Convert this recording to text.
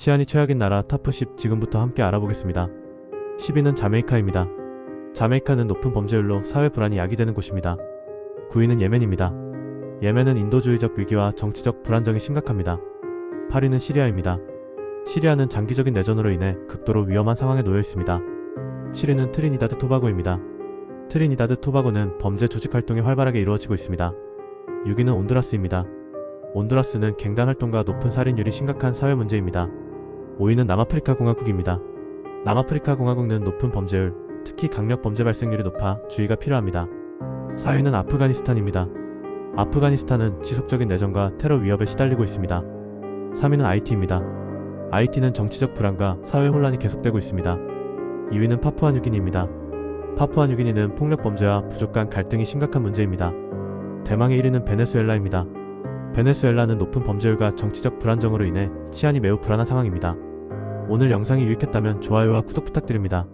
치안이 최악인 나라 타프10 지금부터 함께 알아보겠습니다. 10위는 자메이카입니다. 자메이카는 높은 범죄율로 사회 불안이 야기되는 곳입니다. 9위는 예멘입니다. 예멘은 인도주의적 위기와 정치적 불안정이 심각합니다. 8위는 시리아입니다. 시리아는 장기적인 내전으로 인해 극도로 위험한 상황에 놓여 있습니다. 7위는 트리니다드 토바고입니다. 트리니다드 토바고는 범죄 조직 활동이 활발하게 이루어지고 있습니다. 6위는 온두라스입니다. 온두라스는 갱단 활동과 높은 살인율이 심각한 사회 문제입니다. 5위는 남아프리카 공화국입니다. 남아프리카 공화국은 높은 범죄율, 특히 강력 범죄 발생률이 높아 주의가 필요합니다. 4위는 아프가니스탄입니다. 아프가니스탄은 지속적인 내전과 테러 위협에 시달리고 있습니다. 3위는 IT입니다. IT는 정치적 불안과 사회 혼란이 계속되고 있습니다. 2위는 파푸아뉴기니입니다. 파푸아뉴기니는 폭력 범죄와 부족 간 갈등이 심각한 문제입니다. 대망의 1위는 베네수엘라입니다. 베네수엘라는 높은 범죄율과 정치적 불안정으로 인해 치안이 매우 불안한 상황입니다. 오늘 영상이 유익했다면 좋아요와 구독 부탁드립니다.